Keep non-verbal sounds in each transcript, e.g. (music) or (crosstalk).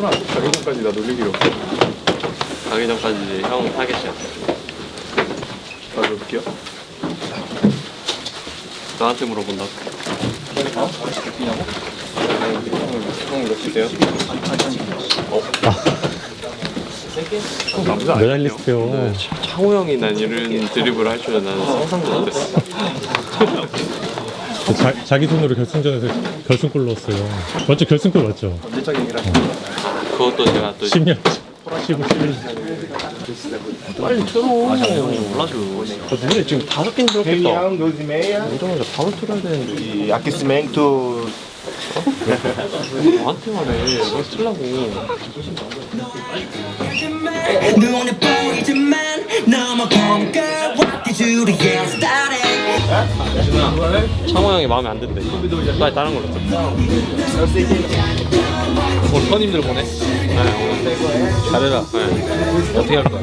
마 먹었구나. 자기 전까지 나 놀리기로. 가기 전까지 이제 형 타겟이야. 나 놀게요. 나한테 물어본다. 형몇 시세요? 어? 남자 아니에요? 메달리스트요. 네, 차- 창호 형이 난 이런 드리블을 할 줄은 나는 상상도 못했어. 저 자, 자기 손으로 결승전에서 결승골 넣었어요. 먼저 결승골 맞죠? 그것도 제가 또 10년. 15, 11. 빨리 틀어. 몰라줘. 저 노래 지금 다섯 개는 들었겠다. Reunião 12 e meia 이러면서 바로 틀어야 되는데 e aquecimento 나한테 말해. 왜 틀라고. 눈에 보이지만 너무 검게 창호 형이 마음에 안 든대. 빨리 다른 걸로 써. 오늘 손님들 보내? 네. 잘해라. 네. 어떻게 할 거야?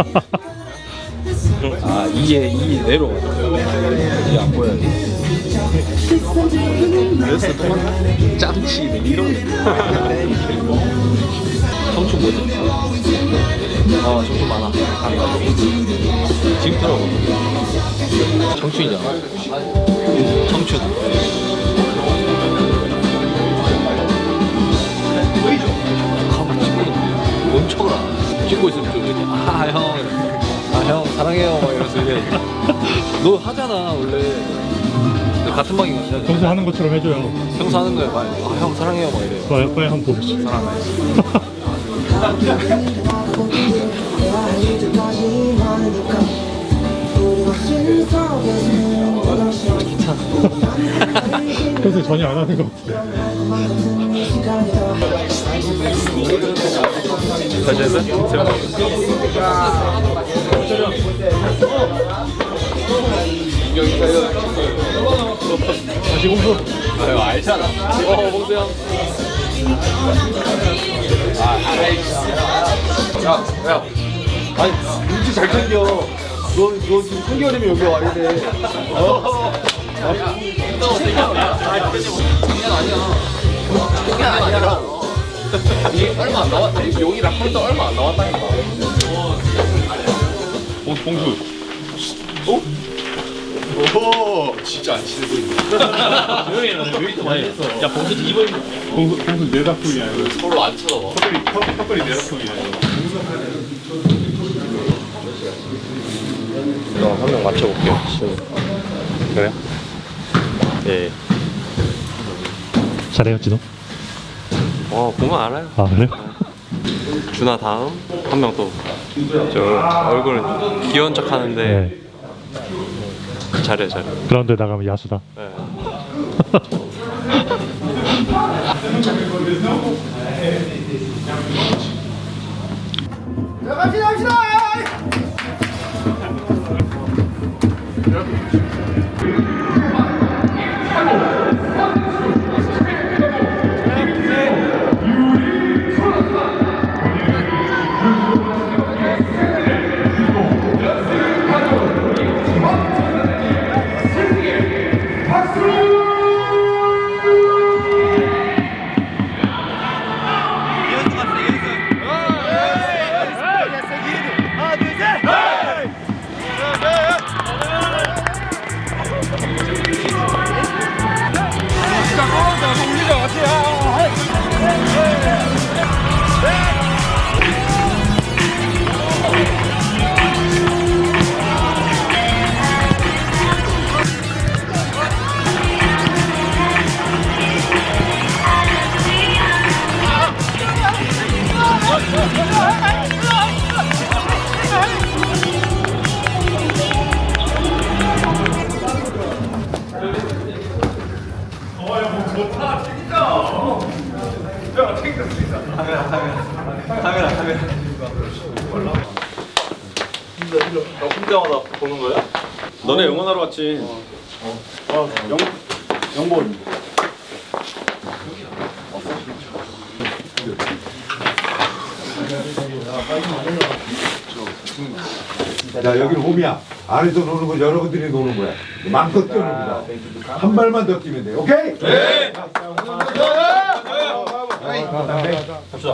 아 이게 이 내로 이게 안 보여. 그래서 또 짬치 이런 거. 청춘 뭐지? 어 청춘 많아. 지금 들어. 청춘이잖아. 청춘. 하나. 찍고 있으면 좀 이렇게 아형 아 형 사랑해요. 막 이러면서 이래 (laughs) 너 하잖아 원래. 너 같은 방이거든요 평소 하는 것처럼 해줘요. 평소 하는 거야 아형 사랑해요. 막 이래 빨리, 빨리 한번 보시죠. 평소에 (laughs) 전혀 안 하는 것 같아요. 다시 해서? 다시 공수. 아유 알잖아 어 봉수 형 아니 눈치 잘 챙겨 너, 너 지금 3개월이면 여기 와야 돼 어. 얼마 안 나왔 여기랑 홀더 얼마 안 나왔다니까 어, 봉수. 오 진짜 안 치는 거야 야, 봉수 입을 봉수, 봉수 내 작품이 아니고. 서로 안 쳐다봐. 턱걸이, 턱- 턱걸이 내 작품이 아니고. 한명 맞춰볼게요. 그래요? 예. 잘해요, 진호? 어, 보면 알아요. 아, 그래요? 준아 다음 한 명 또. 저 얼굴 귀여운 척 하는데 네. 잘해 잘해. 그라운드에 나가면 야수다. 네. 너네 어, 영, 영본. 야 여기는 홈이야. 안에서 노는 거 여러분들이 노는 거야. 마음껏 뛰어노는 거야. 한 발만 더 뛰면 돼. 오케이? 네. 갑시다.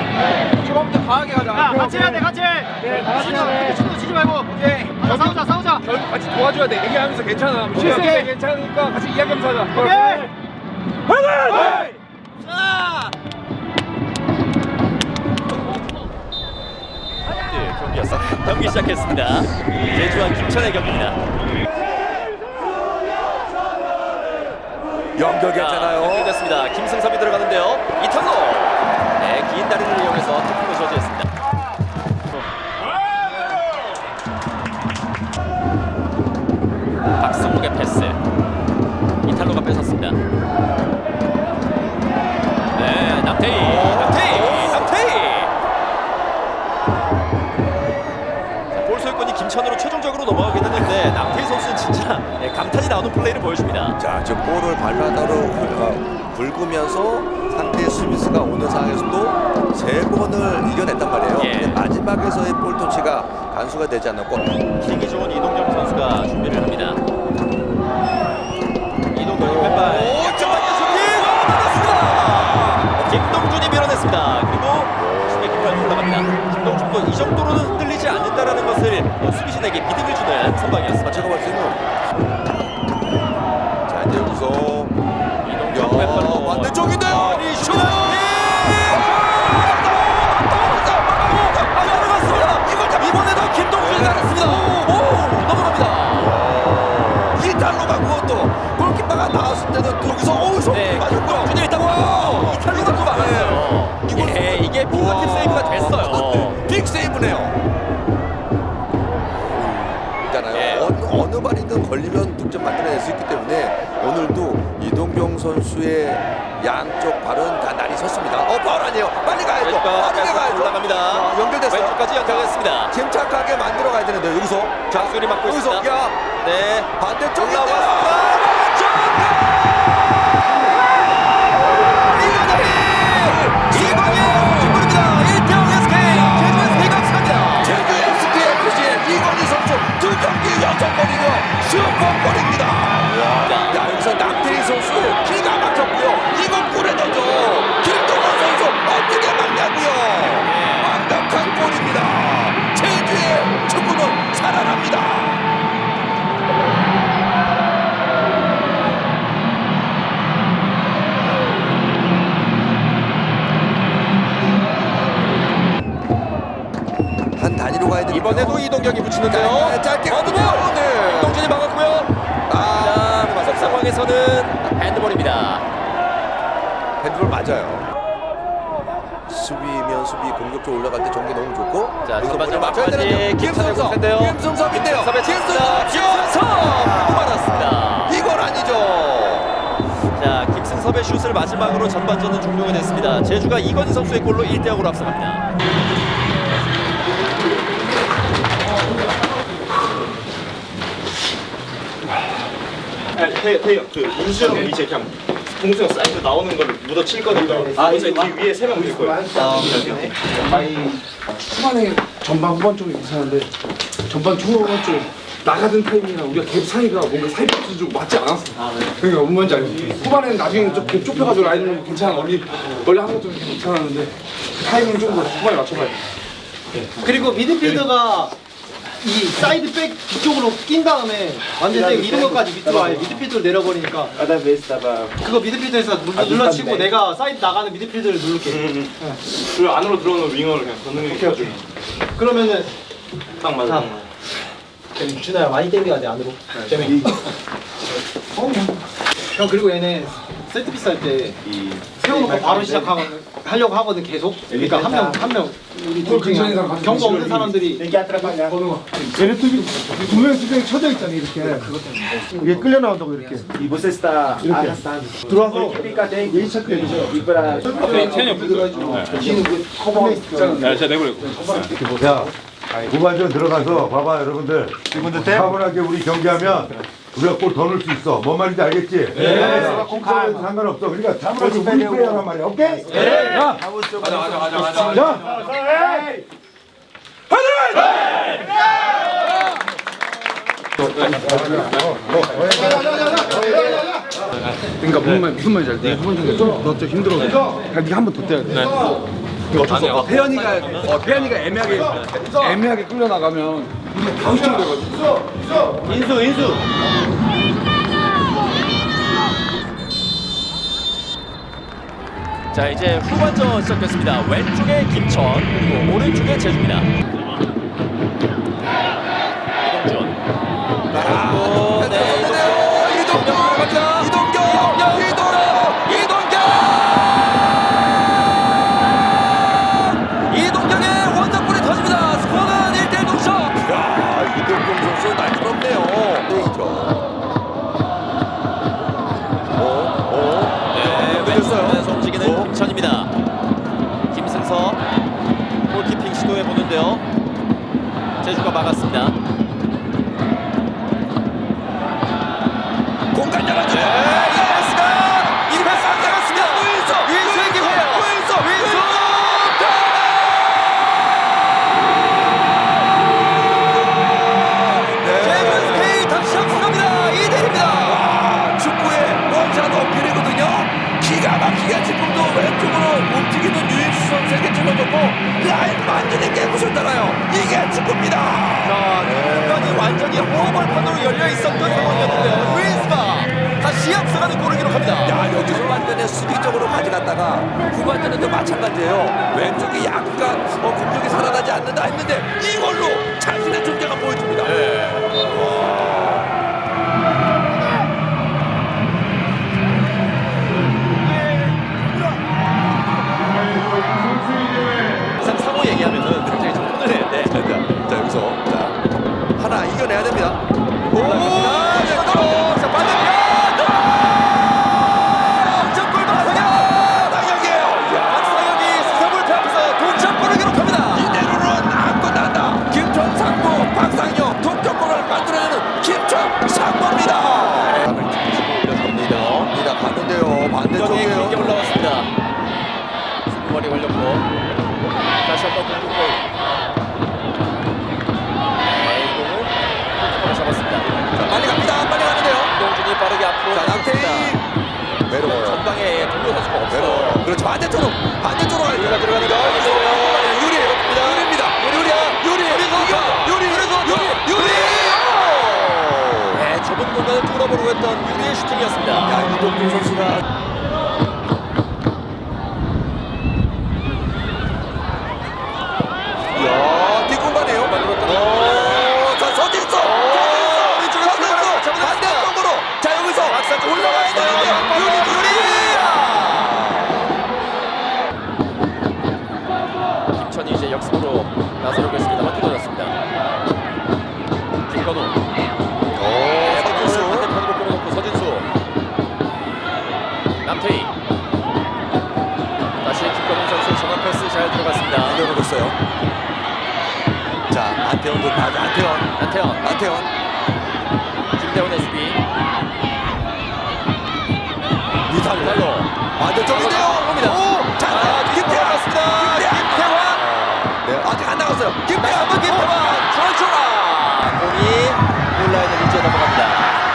초반부터 강하게 가자. 야, 같이 해야 돼, 같이. 네, 다 같이 해야 돼. 친구 치지 말고. 오케이. 가자, 싸우자, 싸우자. 같이 도와줘야 돼. 얘기하면서 괜찮아. 실세 괜찮으니까 같이 이야기하면서 하자. 오케이. 경기였어. 경기 시작했습니다. 제주와 김천의 경기입니다. 연결 괜찮아요. 연결됐습니다. 김승섭이 들어가는데요. 이탈로. 네, 긴 다리를 이용해서 태클로 저지했습니다. 박성욱의 패스. 이탈로가 뺏었습니다. 네, 남태희, 남태희, 남태희. 볼 소유권이 김천으로 최종적으로 넘어가긴 했는데 남태희 선수는 진짜 네, 감탄이 나오는 플레이를 보여줍니다. 자, 지금 볼을 발바닥으로 어, 긁으면서 상대 수비수가 오는 상황에서도 세 번을 이겨냈단 말이에요. 예. 마지막에서의 볼 터치가 간수가 되지 않았고 힘이 좋은 이동경 선수가 준비를 합니다. 이동경이 왼발. 오, 슈팅! 어. 김동준이 밀어냈습니다. 그리고 슈팅 깃발이 올라갑니다. 김동준도 이 정도로는 흔들리지 않는다라는 것을 어, 수비진에게 믿음을 주는 선방이었습니다. 제가 봤을 때는 자, 이제 여기서 이동경 왼발로 반대쪽인 빅 세이브네요. 있잖아요. 예. 어느, 어느 발이든 걸리면 득점 만들어낼 수 있기 때문에 오늘도 이동경 선수의 양쪽 발은 다 날이 섰습니다. 어, 파울 아니에요. 빨리 가야죠. 빠르게 가야죠. 올라갑니다. 자, 연결됐어요. 왼쪽까지 연결됐습니다. 침착하게 만들어 가야 되는데 여기서 자, 수리 막고 여기서 있습니다. 야 네, 반대쪽에 올라왔습니다. 슈퍼골입니다. 야 여기서 남태희 선수 기가 막혔고요. 이건 골에 넣죠. 김동원 선수 어떻게 막냐고요. 완벽한 골입니다. 제주의 축구는 살아납니다. 한 단위로 가야 됩니다. 이번에도 이동경이 붙이는데요. 맞아요. 수비면 수비 공격적으로 올라갈 때 전개 너무 좋고 자, 여기서 전반전 먼저 맞춰야 막바지 되는데요. 김선영 김승섭 선수인데요. 김승섭인데요 김선의 찬스다. 김승섭 김승섭! 또 맞았습니다. 이건 아니죠 자, 김승섭의 슛을 마지막으로 전반전은 종료가 됐습니다. 제주가 이건희 선수의 골로 1대 0으로 앞서갑니다. 태희 형, 그 민수 형 이제 그냥 동수 형 사이드 나오는 거를 묻어 칠 거니까. 아, 이제 뒤 위에 세명될 거예요. 초반에 전반 후반 쪽이 괜찮은데 전반 초반 쪽 나가던 타이밍이랑 우리가 갭 사이가 뭔가 사이버스 좀 맞지 않았어. 그러니까 뭔 말인지 알지? 후반에는 나중에 좀갭 좁혀가지고 라인을 괜찮아. 원래 원래 하는 것도 괜찮았는데 타이밍 좀더 후반에 맞춰봐야 돼. 그리고 미드필더가 이 사이드 백 뒤쪽으로 낀 다음에 완전 히 이런 것까지 밑으로 아예 미드필더로 내려버리니까 그거 미드필더에서 눌- 눌러치고 내가 사이드 나가는 미드필더를 누를게. 그 안으로 들어오는 윙어를 그냥 게 가지고. 그러면은 딱 맞아. 준호야 많이 땡겨야 돼 안으로. 재미. 형 그리고 얘네 세트피스 할때 세워놓고 바로 시작하고 하려고 하거든 계속. 그러니까 한 명 한 명 우리 둘 중에 근처에 사람 경고 없는 사람들이 얘네 투비 두명 수정이 쳐져 있잖아 이렇게 이게 끌려 나온다고 이렇게 이렇게 들어와서 예의 찾고 얘기죠 뒤는 그 커버 있잖아 야, 후반전 들어가서 봐봐 여러분들. 차분하게 우리 경기하면 우리가 골 더 넣을 수 있어. 뭔 말인지 알겠지? 네. 공짜로 상관없어. 그러니까 차분하게 우리 플레이하란 말이야. 오케이? 네. 자, 자, 자. 그러니까 무슨 말 무슨 말인지 알지? 네가 한번 정도 너좀 힘들어. 그러니까 네가 한 번더 뛰어야 돼. 이거 어쩔 수 없어. 태연이가 어 태연이가 애매하게 애매하게 끌려 나가면 우리가 다 휘청돼가지고. 인수 인수. 자 이제 후반전 시작됐습니다. 왼쪽에 김천 그리고 오른쪽에 제주입니다. 가져갔다가 후반전에도 마찬가지예요. 왼쪽이 약간 어, 공격이 살아나지 않는다 했는데 이걸로 자신의 존재감 보여줍니다. 항상 상호 얘기하면은 굉장히 좀 내는데 자, 자, 자 여기서 자 하나 이겨내야 됩니다. 오, 공간을 뚫어보려고 했던 유리의 슈팅이었습니다. 야 이동준 선수가 다시 김건우 선수의 전환 패스 잘 들어갔습니다. 내려놓았어요. 자 안태원도 가자 안태원 안태현, 안태원 김대원의 수비. 미탈로 달로. 반대쪽인데요. 옵니다. 오, 자, 아, 김태환 맞습니다. 김태환. 네, 아직 안 나갔어요. 김태환, 한번 김태환. 전초가 공이 골라인을 이제 넘어갑니다.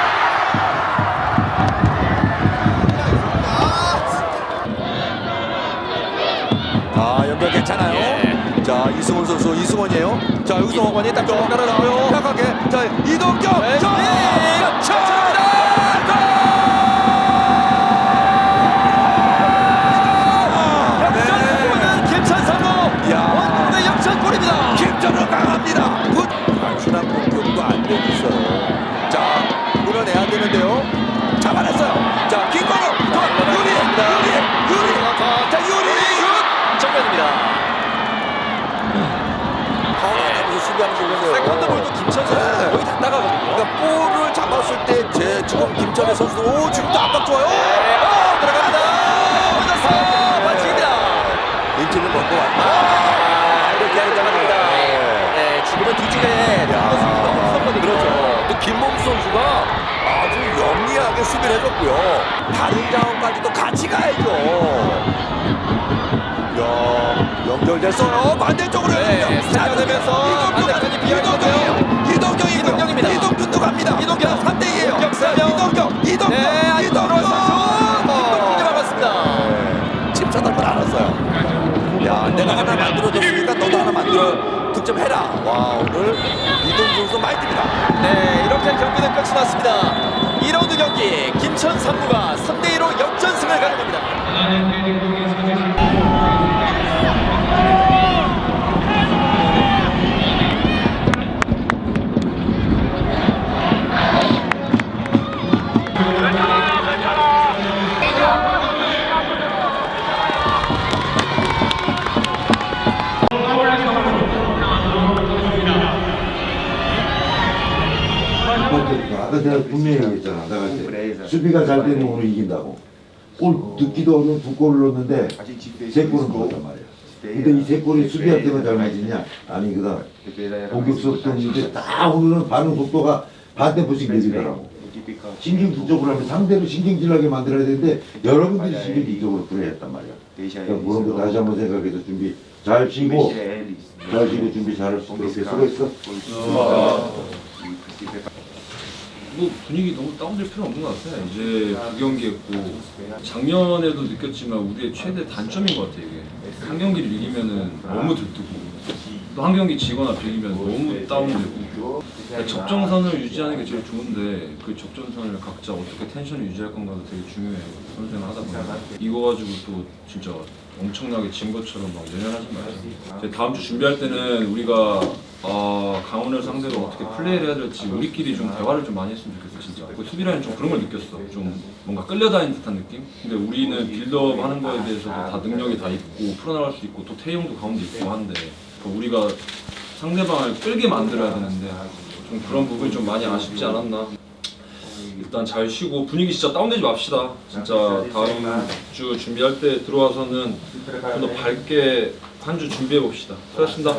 괜찮아요. 예. 자, 이승원 선수, 이승원이에요. 자, 여기서 이승원이 딱 좀, 따라 나와요. 약하게. 자, 이동경. 자, 자, 네. 역전 성공은 김천 상무. 야. 원동의 역전골입니다. 김전은 강합니다. 준비하는 거예요. 세컨드 볼도 김천선 네. 거의 다 나가거든요. 그러니까 볼을 잡았을 때 제 지금 김천의 선수도 오 지금도 압박 좋아요. 네. 오, 들어갑니다. 맞았어. 반칙입니다. 인치는 벗고 왔다. 아, 이렇게 하게 됩니다. 네, 네 지금은 뒤쪽에 선수가 헛선거든 그렇죠. 김범수 선수가 아주 영리하게 수비를 해줬고요. 다른 자원까지도 같이 가야죠. 야. 연결됐어요. 반대쪽으로 네, 스타되면서 반대편이 비어있는데요. 이동경, 이동경입니다. 이동균도 갑니다. 이동경 3대 2예요. 이동경. 이동경, 이동경, 네, 이동경. 김동준이 막았습니다. 집사답을 알았어요. 야, 내가 하나 만들어줬으니까 너도 하나 만들어 득점해라. 와, 오늘 이동준 선수 많이 듭니다. 네, 이렇게 경기는 끝이 났습니다. 2라운드 경기 김천 상무가 3대 2로 역전승을 가져갑니다. 내가 분명히 얘기했잖아. 내가 이제 수비가 잘 되면 오늘 이긴다고. 골 듣기도 어려운 두 골을 넣었는데 세 골은 넣었단 말이야. 근데 이 세 골이 수비한테만 잘 맞느냐? 아니거든. 공격수였는데 다 오늘은 반응 속도가 반대포씩 내리더라고. 신경질적으로 하면 상대를 신경질나게 만들어야 되는데 여러분들이 신경질적으로 그래했단 말이야. 그러니까 그런 거 다시 한번 생각해서 준비 잘 쉬고 잘 쉬고 준비 잘할 수 있게 수고했어. 뭐 분위기 너무 다운될 필요 없는 것 같아요. 이제 두 경기 했고 작년에도 느꼈지만 우리의 최대 단점인 것 같아요. 이게 한 경기를 이기면은 너무 들뜨고 또 한 경기 지거나 비기면 너무 다운되고 그러니까 적정선을 유지하는 게 제일 좋은데 그 적정선을 각자 어떻게 텐션을 유지할 건가도 되게 중요해요. 선수생활 하다 보면 이거 가지고 또 진짜 엄청나게 진 것처럼 막 내면하지 말자. 이제 다음 주 준비할 때는 우리가 아, 강원을 상대로 어떻게 플레이를 해야 될지 우리끼리 좀 대화를 좀 많이 했으면 좋겠어 진짜. 그 수비라인 좀 그런 걸 느꼈어. 좀 뭔가 끌려다니는 듯한 느낌. 근데 우리는 빌드업 하는 거에 대해서도 다 능력이 다 있고 풀어나갈 수 있고 또 태용도 가운데 있고 한데 그 우리가 상대방을 끌게 만들어야 되는데 좀 그런 부분이 좀 많이 아쉽지 않았나. 일단 잘 쉬고 분위기 진짜 다운되지 맙시다. 진짜 다음 주 준비할 때 들어와서는 좀 더 밝게 한 주 준비해 봅시다. 수고하셨습니다.